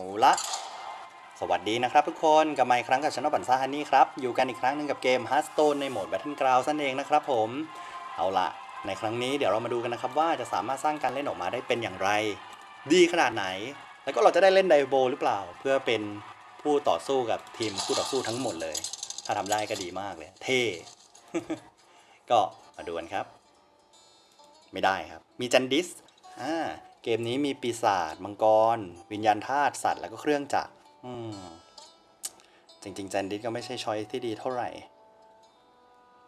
เอาละสวัสดีนะครับทุกคนกลับมาอีกครั้งกับช anel บันซ่าฮันนี่ครับ อยู่กันอีกครั้งหนึ่งกับเกม Hearthstone ในโหมด Battle Ground นั่นเองนะครับผม เอาละในครั้งนี้เดี๋ยวเรามาดูกันนะครับว่าจะสามารถสร้างการเล่นออกมาได้เป็นอย่างไร ดีขนาดไหน แล้วก็เราจะได้เล่นไดโบหรือเปล่า เพื่อเป็นผู้ต่อสู้กับทีมผู้ต่อสู้ทั้งหมดเลย ถ้าทำได้ก็ดีมากเลย เท่ก็มาดูกันครับ ไม่ได้ครับ มีจันดิสอ่า เกมนี้มีปีศาจมังกร วิญญาณธาตุสัตว์แล้วก็เครื่องจักรอืมจริงๆจันดิสก็ไม่ใช่ช้อยที่ดีเท่าไหร่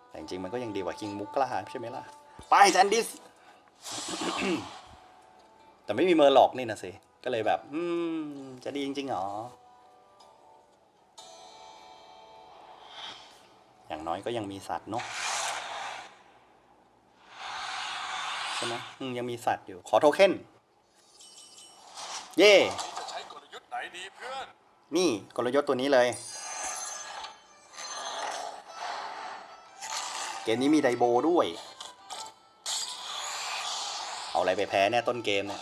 แต่จริงๆมันก็ยังดีกว่าคิงมุกกล้าใช่ไหมล่ะ ไปจันดิส แต่ไม่มีเมอร์หลอกนี่นะสิ ก็เลยแบบ อืม จะดีจริงๆเหรอ อย่างน้อยก็ยังมีสัตว์เนาะใช่ไหมอืมยังมีสัตว์อยู่ ขอโทเค็น เย่จะใช้กลยุทธ์ไหนดีเพื่อน นี่กลยุทธ์ตัวนี้เลย เกมนี้มีไดโบด้วย เอาอะไรไปแพ้เนี่ยต้นเกมเนี่ย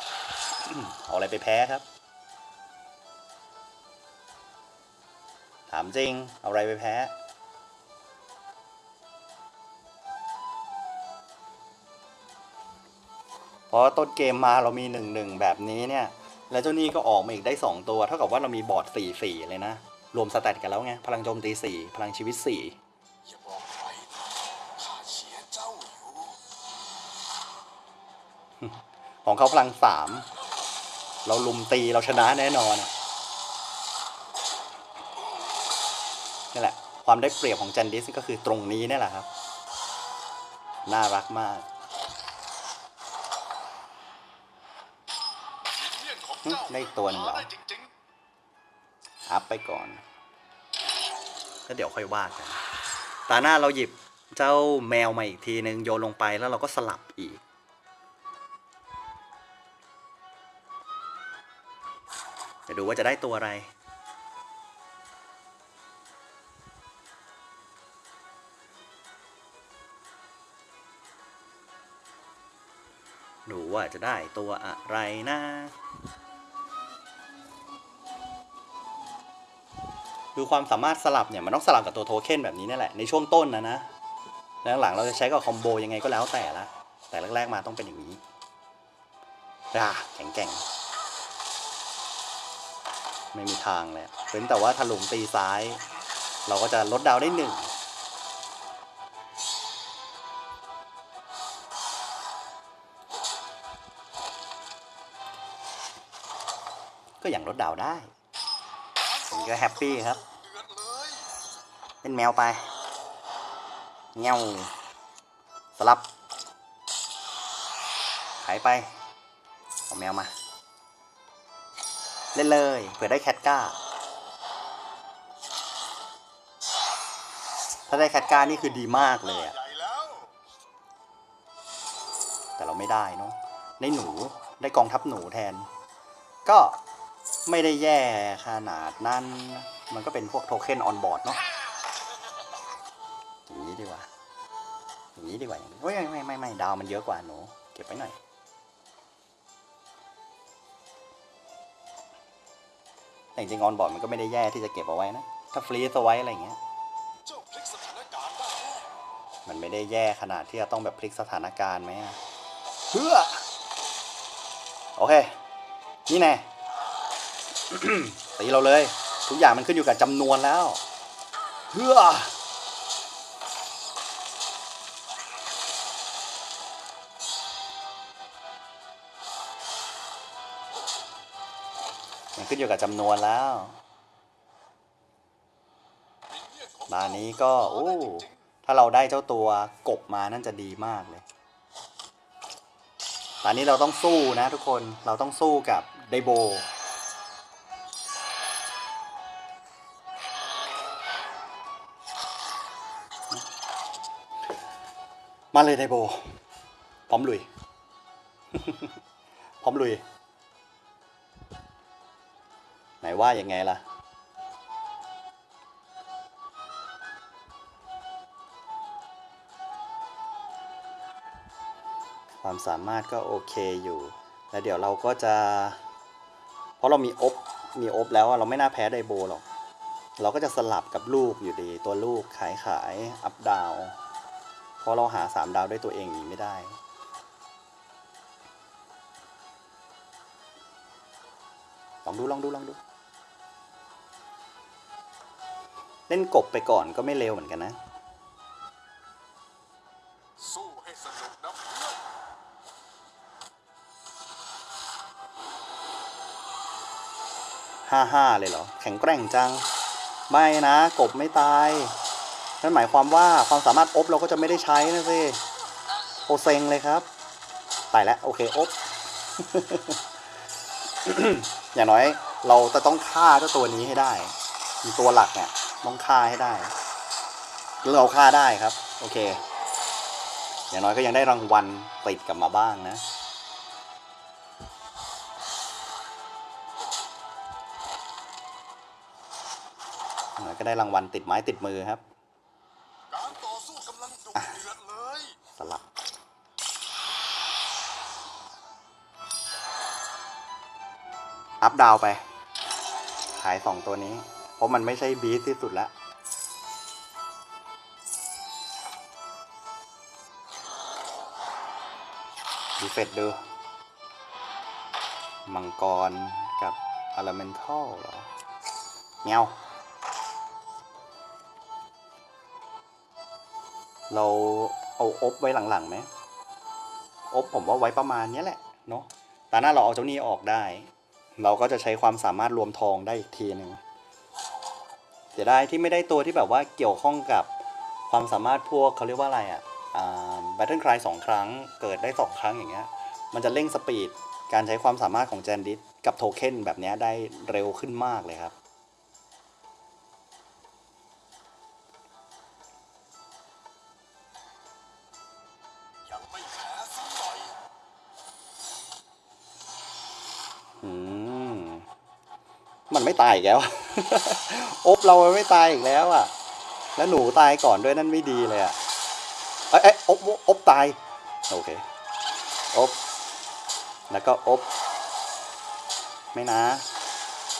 เอาอะไรไปแพ้ครับ ถามจริง เอาอะไรไปแพ้เพราะต้นเกมมาเรามีหนึ่งหนึ่งแบบนี้เนี่ย แล้วเจ้านี่ก็ออกมาอีกได้ 2 ตัว เท่ากับว่าเรามีบอร์ด4 4 เลยนะ รวมสแตทกันแล้วไง พลังโจมตี 4 พลังชีวิตอย่าบอกใครนะข้าเชียร์เจ้าอยู่4ของเขาพลัง 3 เราลุมตีเราชนะแน่นอนนี่แหละ ความได้เปรียบของจันดิสก็คือตรงนี้นี่แหละครับ น่ารักมาก เลี่ยนของเจ้า ได้ตัวหนึ่งเหรอ อัพไปก่อน ก็เดี๋ยวค่อยว่ากัน ตาหน้าเราหยิบเจ้าแมวมาอีกทีหนึ่งโยนลงไปแล้วเราก็สลับอีก เดี๋ยวดูว่าจะได้ตัวอะไรดูว่าจะได้ตัวอะไรนะ คือความสามารถสลับเนี่ยมันต้องสลับกับตัวโทเค็นแบบนี้นี่แหละในช่วงต้นนะนะแล้วหลังเราจะใช้กับคอมโบยังไงก็แล้วแต่ละ แต่แรกๆมาต้องเป็นอย่างนี้อ่าแข็งแกร่งไม่มีทางเลยเว้นแต่ว่าถลุงตีซ้าย เราก็จะลดดาวได้หนึ่งก็อย่างลดดาวได้ผมก็แฮปปี้ครับ เป็นแมวไปเงี้ยวสลับขายไปเอาแมวมา เล่นเลยเผื่อได้แคทก้า ถ้าได้แคทก้านี่คือดีมากเลยอะใหญ่แล้วแต่เราไม่ได้เนาะได้หนูได้กองทัพหนูแทน ก็ไม่ได้แย่ขนาดนั้น มันก็เป็นพวกโทเค็นออนบอร์ดเนาะ นี้ดีกว่าอย่างนี้เฮ้ยไม่ไม่ไม่ดาวมันเยอะกว่าหนูเก็บไว้หน่อยแต่จริงออนบอร์ดมันก็ไม่ได้แย่ที่จะเก็บเอาไว้นะ ถ้าฟรีซเอาไว้อะไรเงี้ยมันไม่ได้แย่ขนาดที่จะต้องแบบพลิกสถานการณ์ไหมเพื่อโอเค นี่แน่ตีเราเลย ทุกอย่างมันขึ้นอยู่กับจำนวนแล้วเพื่อ ขึ้นอยู่กับจำนวนแล้ววิญญาณขอนนี้ก็โอ้ถ้าเราได้เจ้าตัวกบมานั่นจะดีมากเลยร้านนี้เราต้องสู้นะทุกคนเราต้องสู้กับไดโบ มาเลยไดโบ พร้อมลุย พร้อมลุย ไหนว่ายังไงล่ะ ความสามารถก็โอเคอยู่ แล้วเดี๋ยวเราก็จะ เพราะเรามีอบมีอบแล้วเราไม่น่าแพ้ไดโบหรอก เราก็จะสลับกับลูกอยู่ดีตัวลูกขายขายอัพดาวเพราะเราหาสามดาวด้วยตัวเองอย่างนี้ไม่ได้ ลองดูลองดูลองดู เล่นกบไปก่อนก็ไม่เร็วเหมือนกันนะ สู้ให้สนุกนะเพื่อนห้าห้าเลยเหรอ แข็งแกร่งจัง ไม่นะ กบไม่ตาย นั่นหมายความว่าความสามารถอบเราก็จะไม่ได้ใช้นะสิ โอเซ็งเลยครับ ตายแล้ว โอเคอบอย่างน้อยเราจะต้องฆ่าเจ้าตัวนี้ให้ได้ ตัวหลักเนี่ย ต้องฆ่าให้ได้แล้วเราฆ่าได้ครับ โอเค อย่างน้อยก็ยังได้รางวัลติดกลับมาบ้างนะอย่างน้อยก็ได้รางวัลติดไม้ติดมือครับการต่อสู้กำลังดุเดือดเลยสลับอัพดาวไป ขายสองตัวนี้เพ ราะมันไม่ใช่บีสที่สุดแล้วดูเฟดดู มังกรกับอ l ล m e n t a l เหรอเงาเราเอาอบไว้หลังๆไหมอบผมว่าไว้ประมาณนี้แหละ เนาะตาหน้าเราเอาเจ้านี้ออกได้ เราก็จะใช้ความสามารถรวมทองได้อีกทีหนึ่ง สียดายที่ไม่ได้ตัวที่แบบว่าเกี่ยวข้องกับความสามารถพวกเขาเรียกว่าอะไรอะแบทเทิลคลายสองครั้งเกิดได้สองครั้งอย่างเงี้ยมันจะเร่งสปีดการใช้ความสามารถของแจนดิสกับโทเค็นแบบนี้ได้เร็วขึ้นมากเลยครับ ตายอีกแล้ว อบเรามันไม่ตายอีกแล้วอะ แล้วหนูตายก่อนด้วยนั่นไม่ดีเลยอะ เอ้ยเอ้ยอบอบตาย โอเค อบ แล้วก็อบ ไม่นะ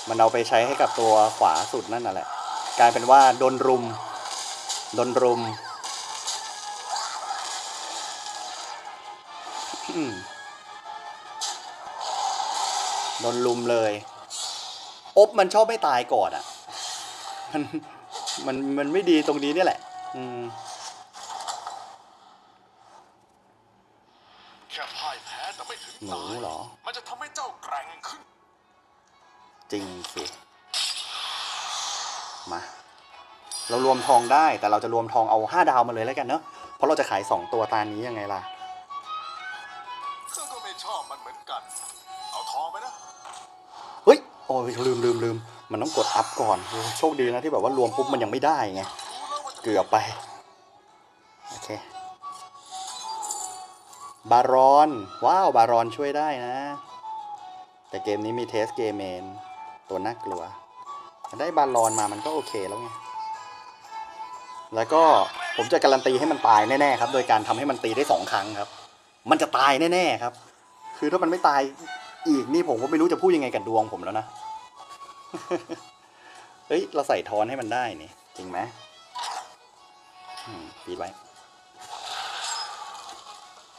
มันเอาไปใช้ให้กับตัวขวาสุดนั่นน่ะแหละ กลายเป็นว่าโดนรุม โดนรุมอืมโดนลุมเลย อบมันชอบไม่ตายก่อนอะ่ะ มันมันมันไม่ดีตรงนี้เนี่ยแหละ อืมแค่พ่ายแพ้แต่ไม่ถึงหนูตายเหรอ มันจะทำให้เจ้าแกร่งขึ้น จริงสิมา เรารวมทองได้แต่เราจะรวมทองเอาห้าดาวมาเลยแล้วกันเนอะเพราะเราจะขายสองตัวตานี้ยังไงล่ะ อ้ยลืมลืมลืมมันต้องกดอัพก่อน โชคดีนะที่แบบว่ารวมปุ๊บมันยังไม่ได้ไง เกือบไป โอเค บารอน ว้าว บารอนช่วยได้นะ แต่เกมนี้มีเทสเกมเมน ตัวน่ากลัว ได้บารอนมามันก็โอเคแล้วไง แล้วก็ผมจะการันตีให้มันตายแน่ๆครับ โดยการทำให้มันตีได้สองครั้งครับ มันจะตายแน่ๆครับ คือถ้ามันไม่ตาย อีกนี่ผมก็ไม่รู้จะพูดยังไงกับดวงผมแล้วนะ เฮ้ย เราใส่ทอนให้มันได้นี่ จริงไหมอืมฟีดไว้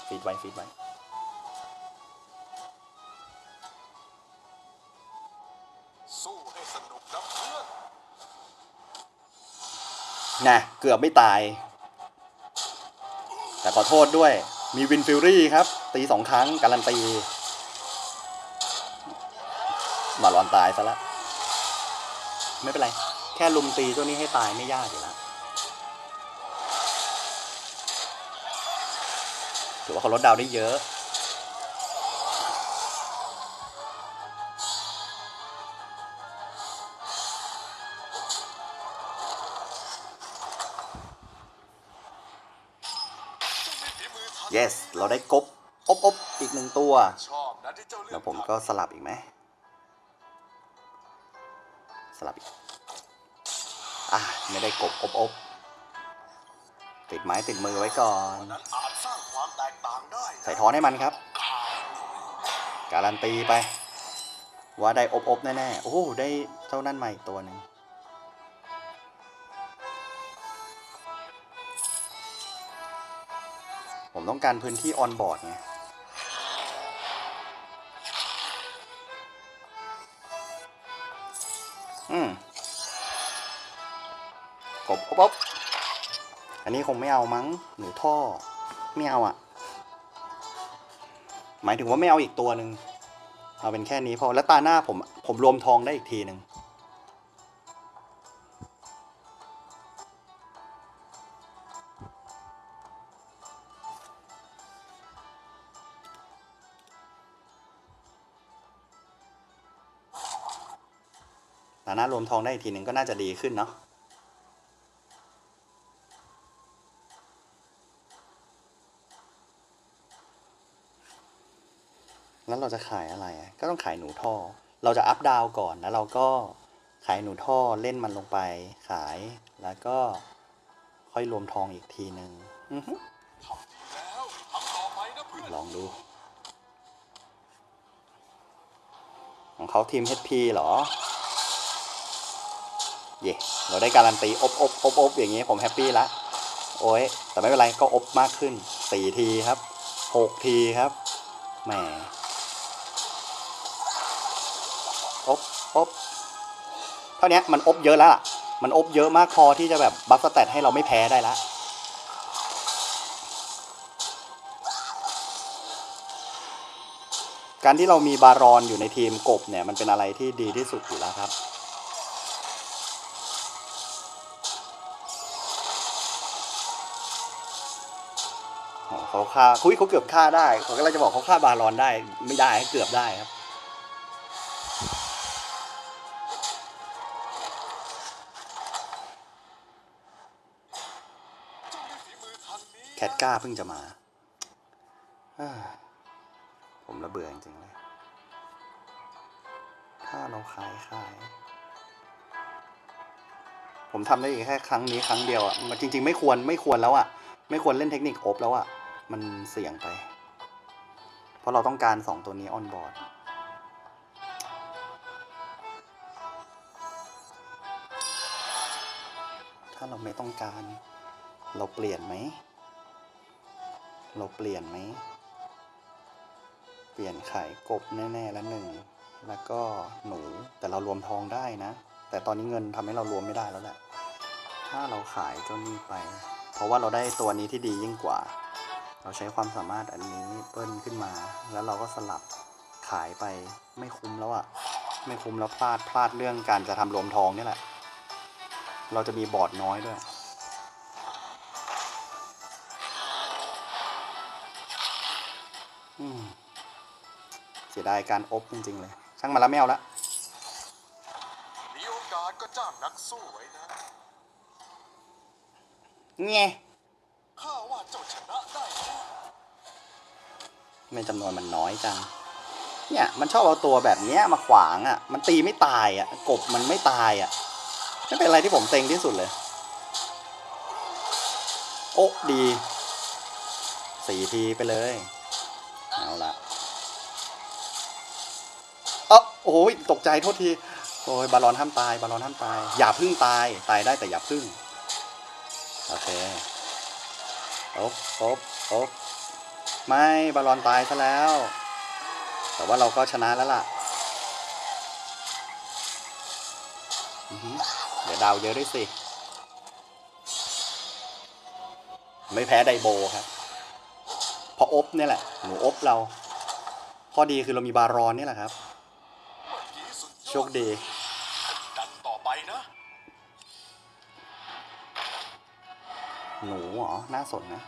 ฟีดไว้ ฟีดไว้ สู้ให้สนุกนะเพื่อนนะเกือบไม่ตาย แต่ขอโทษด้วย มีวินฟิลรี่ครับ ตีสองครั้งการันตี ตายซะละ ไม่เป็นไร แค่ลุมตีตัวนี้ให้ตายไม่ยากอยู่แล้วถือว่าเขาลดดาวได้เยอะเจ้ามีฝีมือทัน yes เราได้กบอบอบอีกหนึ่งตัว ชอบนะที่เจ้าเลือกแล้วผมก็สลับอีกไหม สลับอีกอะไม่ได้กบอบอบติดไม้ติดมือไว้ก่อนนั้นอาจสร้างความแตกต่างได้ใส่ท้อนให้มันครับข้าการันตีไป ว่าได้อบๆแน่ๆ โอ้โหได้เจ้านั่นมาอีกตัวหนึ่งผมต้องการพื้นที่ออนบอร์ดไง กบอบอบอันนี้คงไม่เอามั้งหนูท่อ ไม่เอาอะ่ะ หมายถึงว่าไม่เอาอีกตัวหนึ่งเอาเป็นแค่นี้พอแล้วตาหน้าผมผมรวมทองได้อีกทีหนึ่งตาหน้ารวมทองได้อีกทีหนึ่งก็น่าจะดีขึ้นเนาะ แล้ว เราจะขายอะไรอะก็ต้องขายหนูท่อ เราจะอัพดาวก่อนแล้วเราก็ขายหนูท่อเล่นมันลงไปขาย แล้วก็ค่อยรวมทองอีกทีหนึ่งอือฮึทำดีแล้วทำต่อไปนะเพื่อนลองดูของเขาทีม HP เหรอ เย่เราได้การันตีอบอบอบอบอย่างงี้ผมแฮปปี้ละ โอ้ย แต่ไม่เป็นไรก็อบมากขึ้นสี่ทีครับหกทีครับ แหม อบอบเท่านี้มันอบเยอะแล้วล่ะมันอบเยอะมากพอที่จะแบบบัฟสเตตให้เราไม่แพ้ได้ละการที่เรามีบารอนอยู่ในทีมกบเนี่ยมันเป็นอะไรที่ดีที่สุดอยู่แล้วครับ เขาฆ่าคุยเขาเกือบฆ่าได้เขาก็เลยจะบอกเขาฆ่าบารอนได้ไม่ได้เกือบได้ครับ ก้าเพิ่งจะมา ผมระเบื่อจริงๆเลย ถ้าเราขายขาย ผมทำได้อีกแค่ครั้งนี้ครั้งเดียวอะจริง ๆ ไม่ควรไม่ควรแล้วอะ ไม่ควรเล่นเทคนิคอบแล้วอะ มันเสี่ยงไป เพราะเราต้องการสองตัวนี้ออนบอร์ดถ้าเราไม่ต้องการ เราเปลี่ยนไหม เราเปลี่ยนไหม เปลี่ยนขายกบแน่ๆแล้วหนึ่ง แล้วก็หนูแต่เรารวมทองได้นะ แต่ตอนนี้เงินทำให้เรารวมไม่ได้แล้วแหละ ถ้าเราขายเจ้านี้ไป เพราะว่าเราได้ตัวนี้ที่ดียิ่งกว่า เราใช้ความสามารถอันนี้เปิ้ลขึ้นมา แล้วเราก็สลับขายไปไม่คุ้มแล้วอะไม่คุ้มแล้วพลาดพลาดเรื่องการจะทำรวมทองนี่แหละ เราจะมีบอร์ดน้อยด้วย เสียดายการอบจริง ๆ เลย ช่างมาแล้วไม่เอาละมีโอกาสก็จ้างนักสู้ไว้นะเงี้ข้าว่าเจ้าชนะได้แน่ไม่จำนวนมันน้อยจัง เนี่ย มันชอบเอาตัวแบบเนี้ยมาขวางอะ่ะ มันตีไม่ตายอะ่ะ กบมันไม่ตายอะ่ะไม่เป็นอะไรที่ผมเต็งที่สุดเลย โอ้ดีสี่ทีไปเลย โอ้ยตกใจโทษทีโอ้ยบาลอนห้ามตายบาลอนห้ามตาย อย่าพึ่งตายตายได้แต่อย่าพึ่งโอเคอบอบอบไม่บาลอนตายซะแล้ว แต่ว่าเราก็ชนะแล้วล่ะเดี๋ยวดาวเยอะด้วยสิ ไม่แพ้ไดโบครับ เพราะอบเนี่ยแหละ หนูอบเรา ข้อดีคือเรามีบารอนนี่แหละครับ เมื่อกี้สุดยอด โชคดี ดันต่อไปนะ หนูเหรอ น่าสนนะ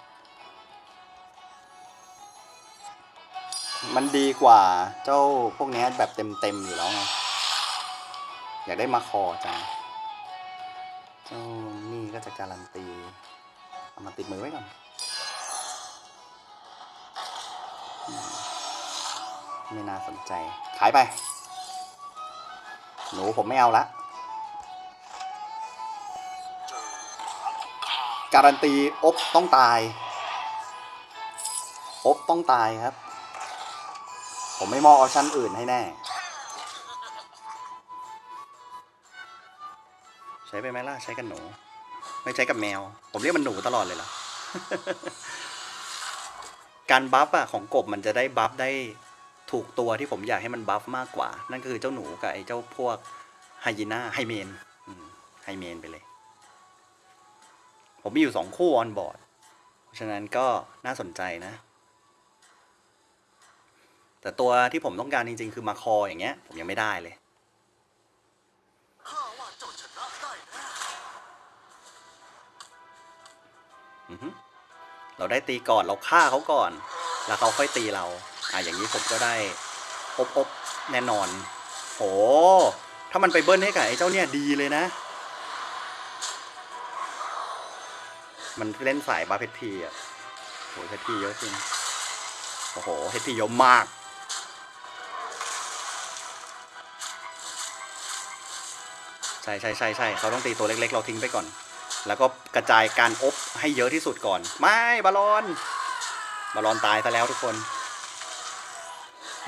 มันดีกว่าเจ้าพวกเนี้ยแบบเต็มๆอยู่แล้วไง อยากได้มาคอจัง เจ้านี่ก็จะการันตี เอามาติดมือไว้ก่อนอืมไม่น่าสนใจ ขายไป หนูผมไม่เอาละการันตีอบต้องตายอบต้องตายครับ ผมไม่มองเอาชั้นอื่นให้แน่ ใช้ไปไหมล่ะใช้กับหนู ไม่ใช้กับแมว ผมเรียกมันหนูตลอดเลยล่ะการบัฟอะของกบมันจะได้บัฟได้ ถูกตัวที่ผมอยากให้มันบัฟมากกว่า นั่นก็คือเจ้าหนูกับไอ้เจ้าพวกไฮยีน่าไฮเมนไฮเมนไปเลย ผมมีอยู่สองคู่ออนบอร์ดเพราะฉะนั้นก็น่าสนใจนะ แต่ตัวที่ผมต้องการจริง ๆ คือมาคออย่างเงี้ย ผมยังไม่ได้เลยเราได้ตีก่อนเราฆ่าเขาก่อน แล้วเขาค่อยตีเรา อะอย่างนี้ผมก็ได้อบอบแน่นอน โห ถ้ามันไปเบิ้ลให้กับไอ้เจ้าเนี่ยดีเลยนะ มันเล่นสายบาเพชรพีอะโหเพชรพีเยอะจริง โอ้โหเพชรพีเยอะมากใช่ใช่ใช่ใช่เขาต้องตีตัวเล็กๆ เราทิ้งไปก่อน แล้วก็กระจายการอบให้เยอะที่สุดก่อน ไม่บาลอนบาลอนตายซะแล้วทุกคน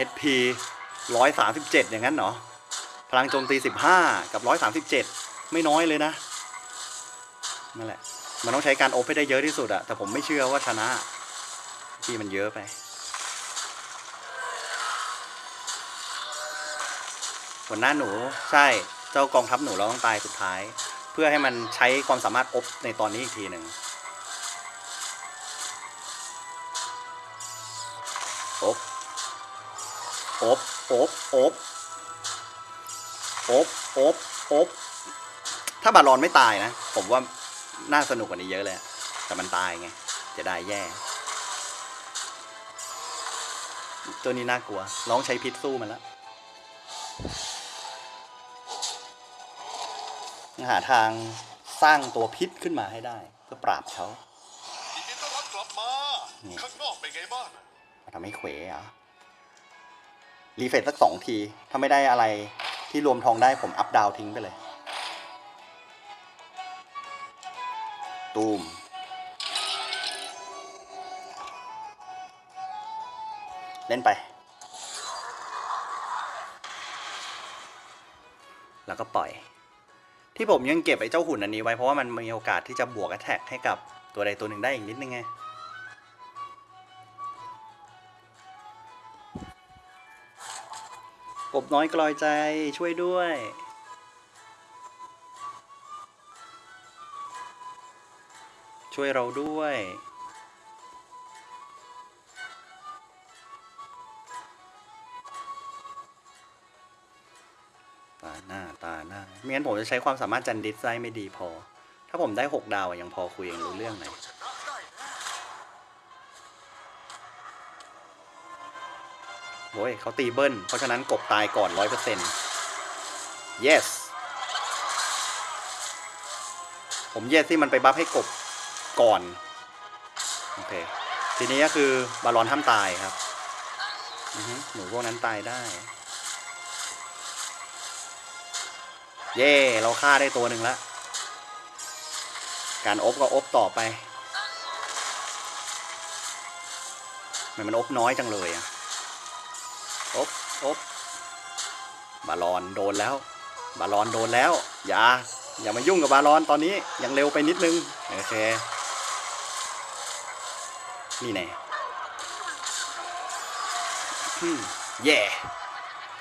HP ร้อยสามสิบเจ็ดอย่างนั้นเหรอ พลังโจมตีสิบห้ากับร้อยสามสิบเจ็ดไม่น้อยเลยนะ นั่นแหละ มันต้องใช้การอบให้ได้เยอะที่สุดอะแต่ผมไม่เชื่อว่าชนะ ที่มันเยอะไป หัวหน้าหนูใช่ เจ้ากองทัพหนูเราต้องตายสุดท้าย เพื่อให้มันใช้ความสามารถอบในตอนนี้อีกทีหนึ่ง อบอบอบอบอบอบถ้าบาลอนไม่ตายนะ ผมว่าน่าสนุกกว่านี้เยอะเลยอะแต่มันตายไง จะได้แย่ ตัวนี้น่ากลัวลองใช้พิษสู้มันแล้วหาทางสร้างตัวพิษขึ้นมาให้ได้ เพื่อปราบเขายินดีต้อนรับกลับมานี่ข้างนอกเป็นไงบ้างมาทำให้เขวเหรอะ รีเฟรชสักสองที ถ้าไม่ได้อะไรที่รวมทองได้ผมอัพดาวทิ้งไปเลย ตูม เล่นไป แล้วก็ปล่อย ที่ผมยังเก็บไอ้เจ้าหุ่นอันนี้ไว้เพราะว่ามันมีโอกาสที่จะบวกแท็กให้กับตัวใดตัวหนึ่งได้อีกนิดนึงไง กบน้อยกลอยใจช่วยด้วย ช่วยเราด้วย ตาหน้า ตาหน้าไม่งั้นผมจะใช้ความสามารถจันดิสได้ไม่ดีพอ ถ้าผมได้หกดาวยังพอคุยยังรู้เรื่องหน่อย โอ้ยเขาตีเบิ้ล เพราะฉะนั้นกบตายก่อนร้อยเปอร์เซ็นต์ yes ผม yes ที่มันไปบัฟให้กบก่อน โอเค ทีนี้ก็คือบาลอนห้ามตายครับหนูพวกนั้นตายได้ เย่เราฆ่าได้ตัวหนึ่งแล้ว การอบก็อบต่อไปทำไมมันอบน้อยจังเลยอะ อบอบบาลอนโดนแล้ว บาลอนโดนแล้ว อย่า อย่ามายุ่งกับบาลอนตอนนี้ยังเร็วไปนิดนึง โอเค นี่แน่อืมแย่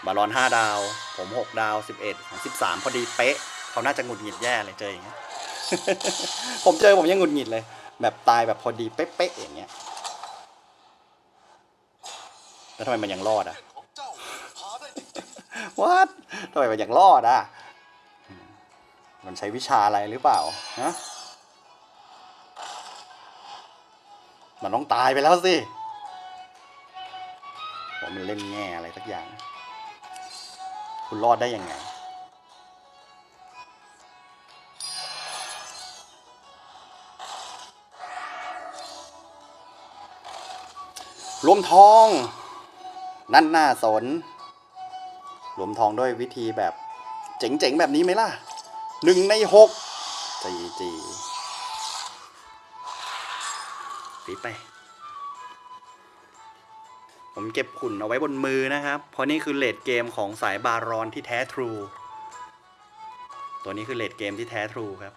บาลอนห้าดาว ผมหกดาวสิบเอ็ดสิบสามพอดีเป๊ะ เขาน่าจะหงุดหงิดแย่เลยเจออย่างเงี้ย ผมเจอผมยังหงุดหงิดเลย แบบตายแบบพอดีเป๊ะๆอย่างเงี้ย แล้วทำไมมันยังรอดอะ วัดทำไมมันยังรอดอะ มันใช้วิชาอะไรหรือเปล่าฮะมันต้องตายไปแล้วสิผมมันเล่นแง่อะไรสักอย่าง คุณรอดได้ยังไงรวมทอง นั่นหน่าสน รวมทองด้วยวิธีแบบเจ๋งๆ แบบนี้ไหมล่ะหนึ่งในหกจีจีปีไป ผมเก็บขุนเอาไว้บนมือนะครับ เพราะนี่คือเลดเกมของสายบารอนที่แท้ทรู ตัวนี้คือเลดเกมที่แท้ทรูครับ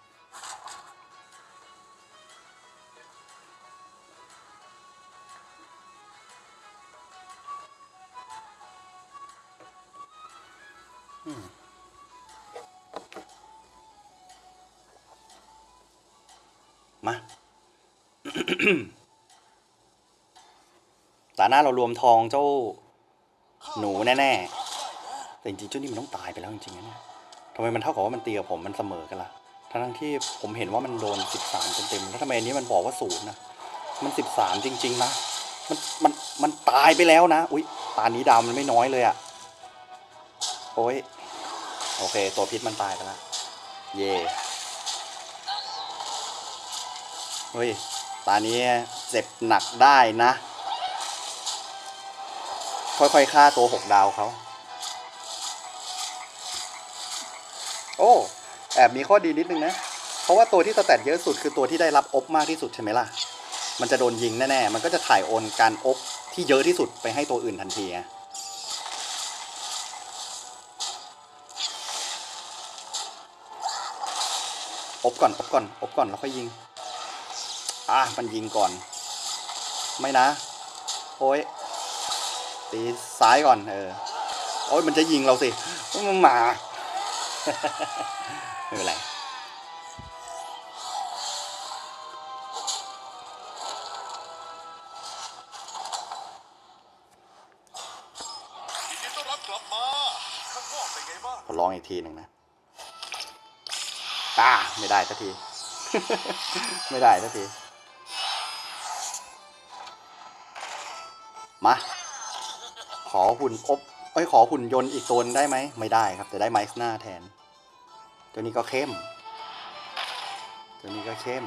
น้าเรารวมทองเจ้าหนูแน่ๆ แต่จริงๆเจ้านี่มันต้องตายไปแล้วจริงๆนะเนี่ยทำไมมันเท่ากับว่ามันตีกับผมมันเสมอกันล่ะทั้งที่ผมเห็นว่ามันโดนสิบสามเต็มๆแล้วทำไมอันนี้มันบอกว่าศูนย์นะ มันสิบสามจริง ๆ นะ มัน มัน มันตายไปแล้วนะ อุ้ยตานี้ดาวมันไม่น้อยเลยอะ โอ้ย โอเค ตัวพิษมันตายไปแล้ว เย่เฮ้ย ตานี้เจ็บหนักได้นะ ค่อยๆฆ่าตัวหกดาวเขาโอ้แอบมีข้อดีนิดนึงนะ เพราะว่าตัวที่สแตทเยอะสุดคือตัวที่ได้รับอบมากที่สุดใช่ไหมล่ะ มันจะโดนยิงแน่ๆ มันก็จะถ่ายโอนการอบที่เยอะที่สุดไปให้ตัวอื่นทันที อบก่อน อบก่อน อบก่อนแล้วค่อยยิง อะมันยิงก่อน ไม่นะ โอ้ย ตีซ้ายก่อนเออโอ้ยมันจะยิงเราสิมันมา ไม่เป็นไรยินดีต้อนรับกลับมาข้างนองอลองอีกทีหนึ่งนะอ่าไม่ได้สักที ไม่ได้สักที มา ขอหุ่นอบเอ้ยขอหุ่นยนต์อีกตัวหนึ่งได้ไหมไม่ได้ครับ แต่ได้ไมซ์หน้าแทน ตัวนี้ก็เข้ม ตัวนี้ก็เข้ม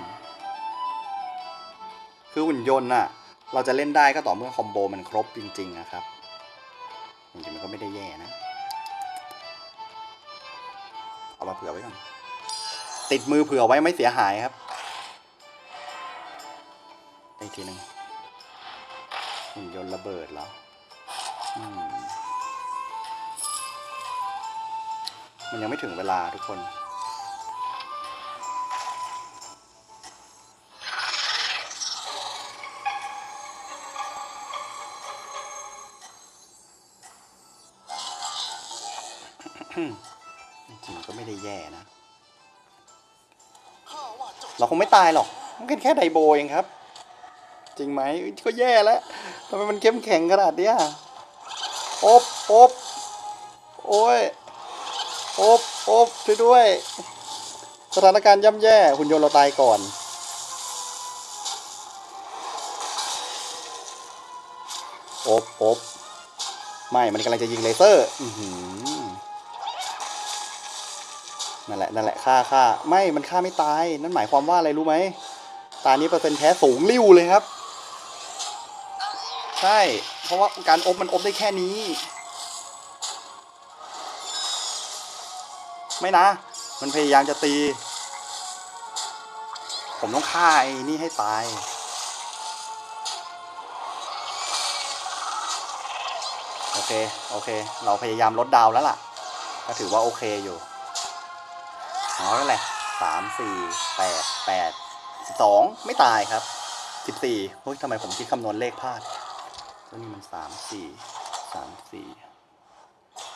คือหุ่นยนต์น่ะ เราจะเล่นได้ก็ต่อเมื่อคอมโบมันครบจริง ๆ นะครับจริงๆมันก็ไม่ได้แย่นะ เอามาเผื่อไว้ก่อนติดมือเผื่อไว้ไม่เสียหายครับได้อีกทีหนึ่งหุ่นยนต์ระเบิดเหรอ มันยังไม่ถึงเวลาทุกคน จริงก็ไม่ได้แย่นะ เราคงไม่ตายหรอก มันเป็นแค่ไดโบเองครับ จริงไหมก็แย่แล้วทำไมมันเข้มแข็งขนาดเนี้ย อบอบโอ้ยอบอบช่วยด้วย สถานการณ์ย่ำแย่หุ่นยนต์เราตายก่อนอบอบไม่ มันกำลังจะยิงเลเซอร์อือหือนั่นแหละ นั่นแหละ ฆ่าฆ่า ไม่ มันฆ่าไม่ตาย นั่นหมายความว่าอะไรรู้ไหม ตานี้เปอร์เซ็นต์แพ้สูงริ้วเลยครับ ใช่ เพราะว่าการอบมันอบได้แค่นี้ ไม่นะ มันพยายามจะตี ผมต้องฆ่าไอ้นี่ให้ตายโอเค โอเค เราพยายามลดดาวแล้วล่ะ ก็ถือว่าโอเคอยู่อ๋อนั่นแหละสามสี่แปดแปดสิบสองไม่ตายครับสิบสี่เฮ้ยทำไมผมคิดคำนวณเลขพลาด ตัวนี้มันสามสี่สามสี่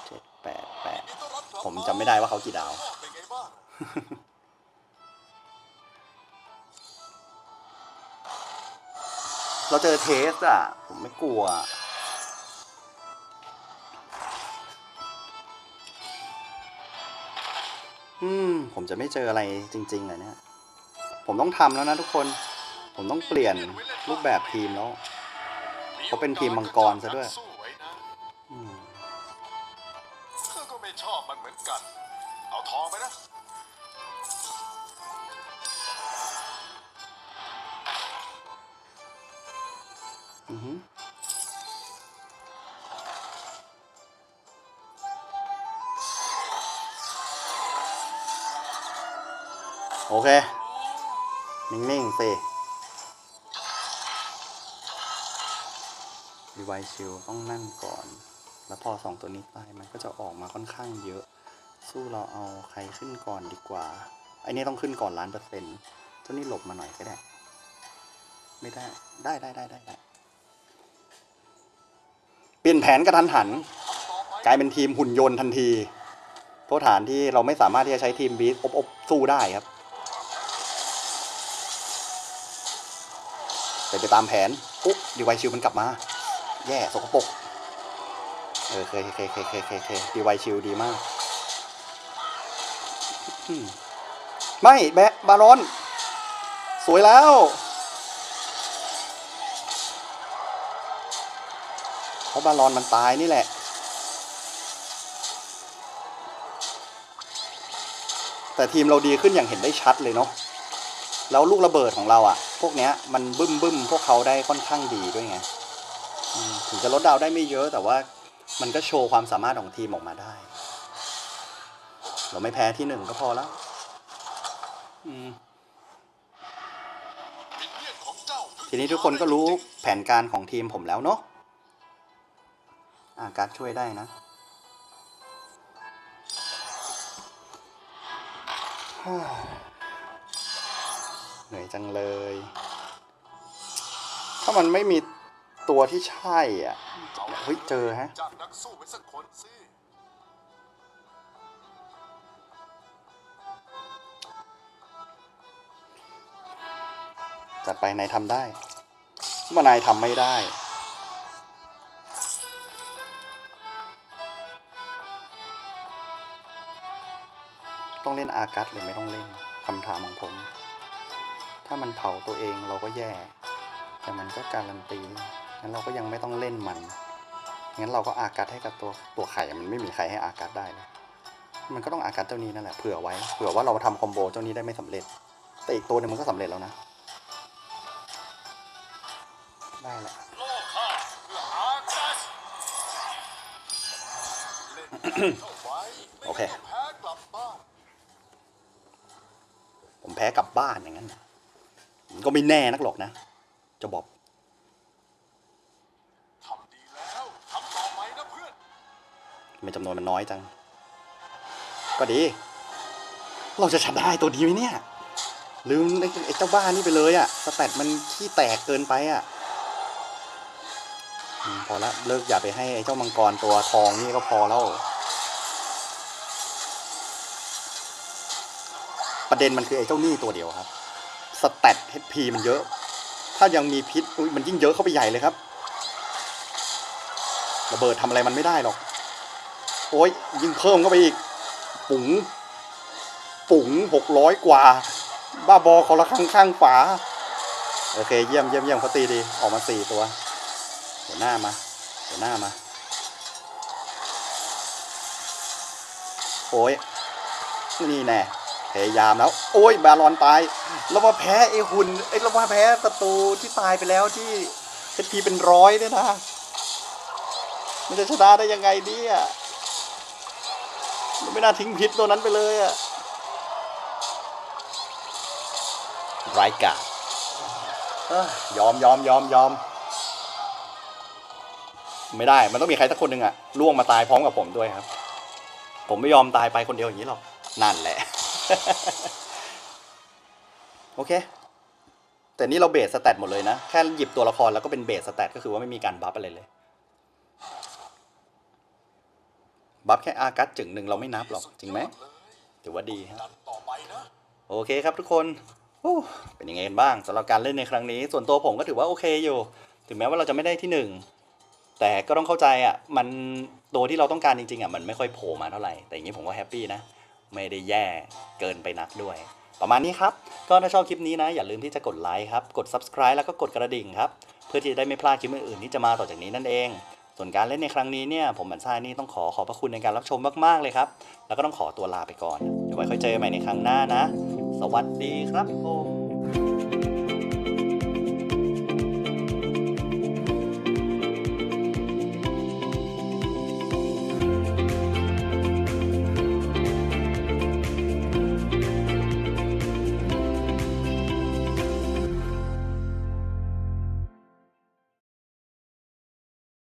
เจ็ดแปดแปดยินดีต้อนรับกลับผมจำไม่ได้ว่าเขากี่ดาวข้งนอกเป็นไงบ้างเราเจอเทสอะ ผมไม่กลัวอืม ผมจะไม่เจออะไรจริงๆเหรอเนี่ย ผมต้องทำแล้วนะทุกคน ผมต้องเปลี่ยนรูปแบบทีมแล้ว เขาเป็นทีมมังกรซะด้วยสู้ไว้นะอืมข้าก็ไม่ชอบมันเหมือนกัน เอาทองไปนะ อือหือโอเค นิ่งๆสิ รีไวชิลต้องนั่นก่อน แล้วพอสองตัวนี้ตายมันก็จะออกมาค่อนข้างเยอะ สู้เราเอาใครขึ้นก่อนดีกว่าไอ้นี่ต้องขึ้นก่อนล้านเปอร์เซ็นต์เจ้านี่หลบมาหน่อยก็ได้ ไม่ได้ ได้ได้ได้ได้ได้เปลี่ยนแผนกระทันหัน กลายเป็นทีมหุ่นยนต์ทันที โทษฐานที่เราไม่สามารถที่จะใช้ทีมบีทอบอบสู้ได้ครับเป็นไปตามแผนอุ๊บดีไวชิวมันกลับมา แย่สกปรกเออเคยเคยเคยเคยเคยเคยดีไวชิวดีมากมไม่แบะบารอน สวยแล้ว เพราะบาลอนมันตายนี่แหละแต่ทีมเราดีขึ้นอย่างเห็นได้ชัดเลยเนาะ แล้วลูกระเบิดของเราอะ่ะ พวกเนี้ยมันบึ้มบึ้มพวกเขาได้ค่อนข้างดีด้วยไง ถึงจะลดดาวได้ไม่เยอะแต่ว่ามันก็โชว์ความสามารถของทีมออกมาได้ เราไม่แพ้ที่หนึ่งก็พอแล้ว อืมทีนี้ทุกคนก็รู้แผนการของทีมผมแล้วเนาะอาการช่วยได้นะเหนื่อยจังเลย ถ้ามันไม่มี ตัวที่ใช่อะเฮ้ยเจอฮะจากนักสู้ไปสักคนสิจัดไปนายทำได้เมื่อนายทำไม่ได้ ต้องเล่นอากัสหรือไม่ต้องเล่นคำถามของผม ถ้ามันเผาตัวเองเราก็แย่ แต่มันก็การันตี งั้นเราก็ยังไม่ต้องเล่นมัน งั้นเราก็อากัสให้กับตัวตัวไข่ มันไม่มีใครให้อากัสได้เลยมันก็ต้องอากัสเจ้านี้นั่นแหละ เผื่อไว้ เผื่อว่าเราทำคอมโบเจ้านี้ได้ไม่สำเร็จ แต่อีกตัวหนึงมันก็สำเร็จแล้วนะ ได้แหละโอเล่นกันเข้าไว้ไม่โอเค ผมแพ้กลับบ้านอย่างนั้นนะมันก็ไม่แน่นักหรอกนะ จะบอก ไมจำนวนมันน้อยจัง ก็ดี เราจะชนะไอ้ตัวดีไหมเนี่ย ลืมไอ้เจ้าบ้านนี่ไปเลยอะสแตทมันขี้แตกเกินไปอะพอละเลิกอย่าไปให้ไอ้เจ้ามังกรตัวทองนี่ก็พอแล้ว ประเด็นมันคือไอ้เจ้านี่ตัวเดียวครับ สแตท HP มันเยอะ ถ้ายังมีพิษมันยิ่งเยอะเข้าไปใหญ่เลยครับระเบิดทำอะไรมันไม่ได้หรอก โอ้ยยิ่งเพิ่มเข้าไปอีก ปุ๋ง ปุ๋งหกร้อยกว่า บ้าบอคนละข้างข้างฝา โอเค เยี่ยมเยี่ยมเยี่ยมเขาตีดี ออกมาสี่ตัวเดี๋ยวหน้ามาเดี๋ยวหน้ามา โอ้ย นี่แน่พยายามแล้ว โอ้ย บาลอนตายเรามาแพ้ไอ้หุ่นไอ้เรามาแพ้ศัตรูที่ตายไปแล้วที่เอพีเป็นร้อยด้วยนะ มันจะชนะได้ยังไงเนี่ย ไม่น่าทิ้งพิษตัวนั้นไปเลยอะรายกาจเอ้ยยอมยอมยอมยอม ไม่ได้ มันต้องมีใครสักคนหนึ่งอะล่วงมาตายพร้อมกับผมด้วยครับ ผมไม่ยอมตายไปคนเดียวอย่างนี้หรอก นั่นแหละ โอเค แต่นี่เราเบสสแตทหมดเลยนะ แค่หยิบตัวละครแล้วก็เป็นเบสสแตทก็คือว่าไม่มีการบัฟอะไรเลย บัฟแค่อากัสจึงหนึ่งเราไม่นับหรอกจริงไหมถือว่าดีครับดันต่อไปนะโอเคครับทุกคนเป็นยังไงกันบ้างสำหรับการเล่นในครั้งนี้ ส่วนตัวผมก็ถือว่าโอเคอยู่ ถึงแม้ว่าเราจะไม่ได้ที่หนึ่งแต่ก็ต้องเข้าใจอะมันตัวที่เราต้องการจริงๆอะมันไม่ค่อยโผล่มาเท่าไหร่แต่อย่างนี้ผมก็แฮปปี้นะไม่ได้แย่เกินไปนักด้วย ประมาณนี้ครับ ก็ถ้าชอบคลิปนี้นะ อย่าลืมที่จะกดไลค์ครับ กด subscribe แล้วก็กดกระดิ่งครับ เพื่อที่จะได้ไม่พลาดคลิปอื่นๆที่จะมาต่อจากนี้นั่นเอง ส่วนการเล่นในครั้งนี้เนี่ยผมบันซ่านี่ต้องขอขอบพระคุณในการรับชมมากๆเลยครับ แล้วก็ต้องขอตัวลาไปก่อน เดี๋ยวไว้ค่อยเจอใหม่ในครั้งหน้านะ สวัสดีครับผม